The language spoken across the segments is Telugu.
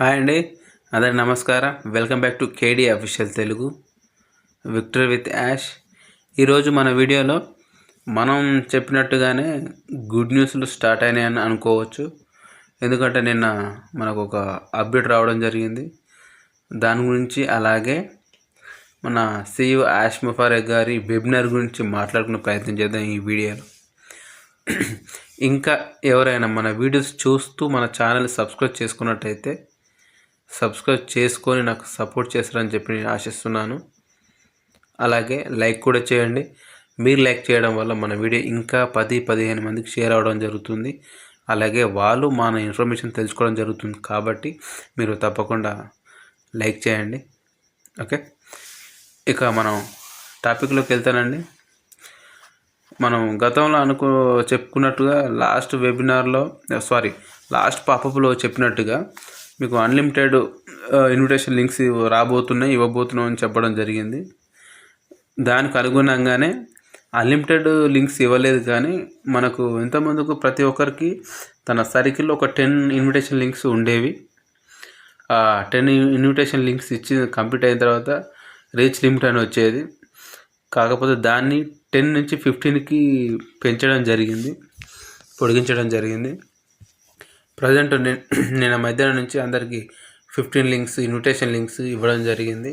హాయ్ అండి. అదే నమస్కారం. Welcome back to K D official Telugu. Victor with Yash. ఈరోజు మన వీడియోలో మనం చెప్పినట్టుగానే గుడ్ న్యూస్లు స్టార్ట్ అయినాయని అనుకోవచ్చు. ఎందుకంటే నిన్న మనకు ఒక అప్డేట్ రావడం జరిగింది. దాని గురించి అలాగే మన సీఈ యాష్ ముఫారే గారి వెబినార్ గురించి మాట్లాడుకునే ప్రయత్నం చేద్దాం ఈ వీడియోలో. ఇంకా ఎవరైనా మన వీడియోస్ చూస్తూ మన ఛానల్ సబ్స్క్రైబ్ చేసుకున్నట్టయితే సబ్స్క్రైబ్ చేసుకొని నాకు సపోర్ట్ చేస్తారని చెప్పి నేను ఆశిస్తున్నాను. అలాగే లైక్ కూడా చేయండి. మీరు లైక్ చేయడం వల్ల మన వీడియో ఇంకా పది పదిహేను మందికి షేర్ అవ్వడం జరుగుతుంది. అలాగే వాళ్ళు మన ఇన్ఫర్మేషన్ తెలుసుకోవడం జరుగుతుంది కాబట్టి మీరు తప్పకుండా లైక్ చేయండి. ఓకే? ఇక మనం టాపిక్లోకి వెళ్తానండి. మనం గతంలో అనుకో చెప్పుకున్నట్టుగా లాస్ట్ వెబినార్లో సారీ లాస్ట్ పాపప్లో చెప్పినట్టుగా మీకు అన్లిమిటెడ్ ఇన్విటేషన్ లింక్స్ రాబోతున్నాయి ఇవ్వబోతున్నాం అని చెప్పడం జరిగింది. దానికి అనుగుణంగానే అన్లిమిటెడ్ లింక్స్ ఇవ్వలేదు కానీ మనకు ఇంతమందికి ప్రతి ఒక్కరికి తన సర్కిల్లో ఒక టెన్ ఇన్విటేషన్ లింక్స్ ఉండేవి. ఆ టెన్ ఇన్విటేషన్ లింక్స్ ఇచ్చి కంప్లీట్ అయిన తర్వాత రీచ్ లిమిట్ అని వచ్చేది. కాకపోతే దాన్ని టెన్ నుంచి ఫిఫ్టీన్కి పెంచడం జరిగింది పొడిగించడం జరిగింది. ప్రజెంట్ నేను మధ్యాహ్నం నుంచి అందరికీ ఫిఫ్టీన్ లింక్స్ ఇన్విటేషన్ లింక్స్ ఇవ్వడం జరిగింది.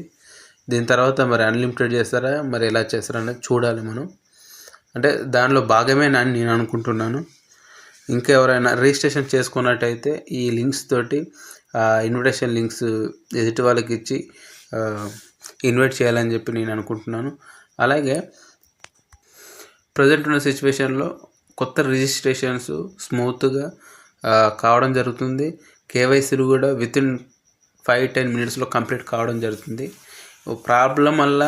దీని తర్వాత మరి అన్లిమిటెడ్ చేస్తారా? మరి ఎలా చేస్తారా అనేది చూడాలి మనం. అంటే దానిలో భాగమే అని నేను అనుకుంటున్నాను. ఇంకా ఎవరైనా రిజిస్ట్రేషన్ చేసుకున్నట్టయితే ఈ లింక్స్ తోటి ఇన్విటేషన్ లింక్స్ ఎదుటి వాళ్ళకి ఇచ్చి ఇన్వైట్ చేయాలని చెప్పి నేను అనుకుంటున్నాను. అలాగే ప్రజెంట్ ఉన్న సిచ్యువేషన్లో కొత్త రిజిస్ట్రేషన్స్ స్మూత్గా కావడం జరుగుతుంది. కేవైసీలు కూడా విత్ ఇన్ ఫైవ్ టెన్ మినిట్స్లో కంప్లీట్ కావడం జరుగుతుంది. ప్రాబ్లం వల్ల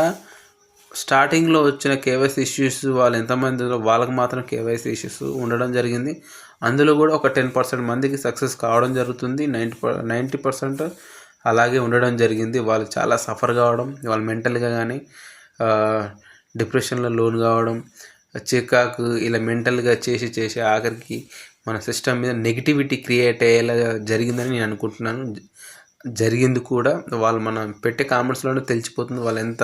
స్టార్టింగ్లో వచ్చిన కేవైసీ ఇష్యూస్ వాళ్ళు ఎంతమంది వాళ్ళకి మాత్రం కేవైసీ ఇష్యూస్ ఉండడం జరిగింది. అందులో కూడా ఒక టెన్ పర్సెంట్ మందికి సక్సెస్ కావడం జరుగుతుంది. నైంటీ నైంటీ పర్సెంట్ అలాగే ఉండడం జరిగింది. వాళ్ళు చాలా సఫర్ కావడం వాళ్ళు మెంటల్గా కానీ డిప్రెషన్లో లోన్ కావడం చికాకు ఇలా మెంటల్గా చేసి చేసి ఆఖరికి మన సిస్టమ్ మీద నెగిటివిటీ క్రియేట్ అయ్యేలా జరిగిందని నేను అనుకుంటున్నాను. జరిగింది కూడా వాళ్ళు మనం పెట్టే కామెంట్స్లోనే తెలిసిపోతుంది వాళ్ళు ఎంత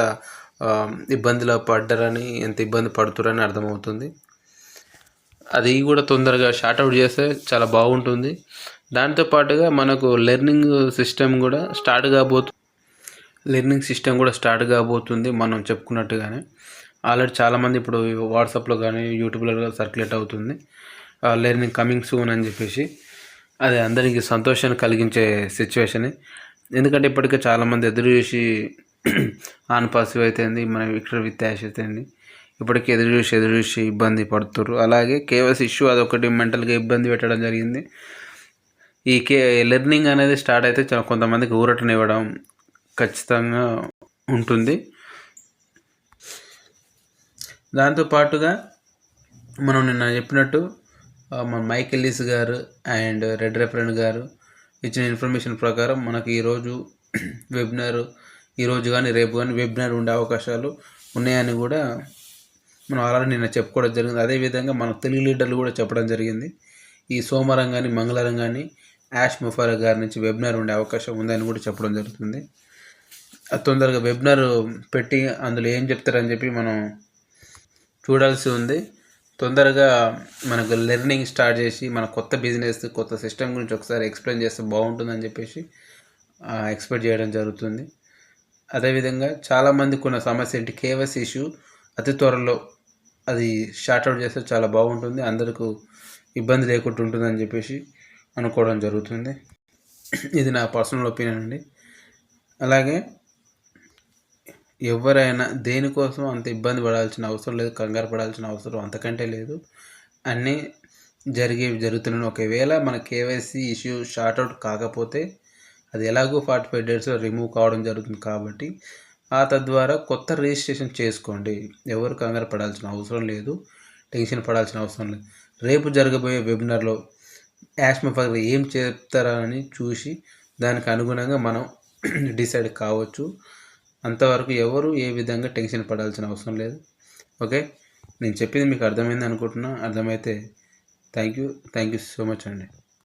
ఇబ్బందిలో పడ్డారని ఎంత ఇబ్బంది పడుతున్నారని అర్థమవుతుంది. అది కూడా తొందరగా షార్ట్అవుట్ చేస్తే చాలా బాగుంటుంది. దాంతోపాటుగా మనకు లెర్నింగ్ సిస్టమ్ కూడా స్టార్ట్ కాబోతుంది లెర్నింగ్ సిస్టమ్ కూడా స్టార్ట్ కాబోతుంది మనం చెప్పుకున్నట్టుగానే. ఆల్రెడీ చాలామంది ఇప్పుడు వాట్సాప్లో కానీ యూట్యూబ్లో సర్క్యులేట్ అవుతుంది. లెర్నింగ్ కమింగ్ సూన్ అని చెప్పేసి అది అందరికీ సంతోషాన్ని కలిగించే సిచ్యువేషన్ ఎందుకంటే ఇప్పటికే చాలామంది ఎదురు చూసి ఆన్ పాసివ్ అవుతుంది మన విక్టర్ విత్ యాష్ అయితేంది ఇప్పటికీ ఎదురు చూసి ఎదురు చూసి ఇబ్బంది పడుతున్నారు అలాగే కేవైసీ ఇష్యూ అదొకటి మెంటల్గా ఇబ్బంది పెట్టడం జరిగింది. ఈ కే లెర్నింగ్ అనేది స్టార్ట్ అయితే కొంతమందికి ఊరటనివ్వడం ఖచ్చితంగా ఉంటుంది. దాంతోపాటుగా మనం నిన్న చెప్పినట్టు మన మైకెల్లీస్ గారు అండ్ రెడ్ రెఫరెంట్ గారు ఇచ్చిన ఇన్ఫర్మేషన్ ప్రకారం మనకి ఈరోజు వెబినార్. ఈరోజు కానీ రేపు కానీ వెబినార్ ఉండే అవకాశాలు ఉన్నాయని కూడా మనం ఆల్రెడీ నిన్న చెప్పుకోవడం జరిగింది. అదేవిధంగా మన తెలుగు లీడర్లు కూడా చెప్పడం జరిగింది. ఈ సోమవారం కానీ మంగళవారం కానీ యాష్ ముఫారా గారి నుంచి వెబినార్ ఉండే అవకాశం ఉందని కూడా చెప్పడం జరుగుతుంది. తొందరగా వెబినార్ పెట్టి అందులో ఏం చెప్తారని చెప్పి మనం చూడాల్సి ఉంది. తొందరగా మనకు లెర్నింగ్ స్టార్ట్ చేసి మన కొత్త బిజినెస్ కొత్త సిస్టమ్ గురించి ఒకసారి ఎక్స్ప్లెయిన్ చేస్తే బాగుంటుందని చెప్పేసి ఎక్స్పెక్ట్ చేయడం జరుగుతుంది. అదేవిధంగా చాలామందికి ఉన్న సమస్య ఏంటి? కేవైసీ ఇష్యూ అతి త్వరలో అది షార్ట్అవుట్ చేస్తే చాలా బాగుంటుంది. అందరికీ ఇబ్బంది లేకుండా ఉంటుందని చెప్పేసి అనుకోవడం జరుగుతుంది. ఇది నా పర్సనల్ ఒపీనియన్ అండి. అలాగే ఎవరైనా దేనికోసం అంత ఇబ్బంది పడాల్సిన అవసరం లేదు కంగారు పడాల్సిన అవసరం అంతకంటే లేదు. అన్నీ జరిగేవి జరుగుతున్నాయి. ఒకవేళ మన కేవైసీ ఇష్యూ షార్ట్అవుట్ కాకపోతే అది ఎలాగో ఫార్టీ ఫైవ్ డేస్లో రిమూవ్ కావడం జరుగుతుంది కాబట్టి ఆ తద్వారా కొత్త రిజిస్ట్రేషన్ చేసుకోండి. ఎవరు కంగారు పడాల్సిన అవసరం లేదు టెన్షన్ పడాల్సిన అవసరం లేదు. రేపు జరగబోయే వెబినార్లో యాష్మ ఫర్ ఏం చెప్తారని చూసి దానికి అనుగుణంగా మనం డిసైడ్ కావచ్చు. అంతవరకు ఎవరు ఏ విధంగా టెన్షన్ పడాల్సిన అవసరం లేదు. ఓకే? నేను చెప్పింది మీకు అర్థమైంది అనుకుంటున్నా. అర్థమైతే thank you thank you so much అండి.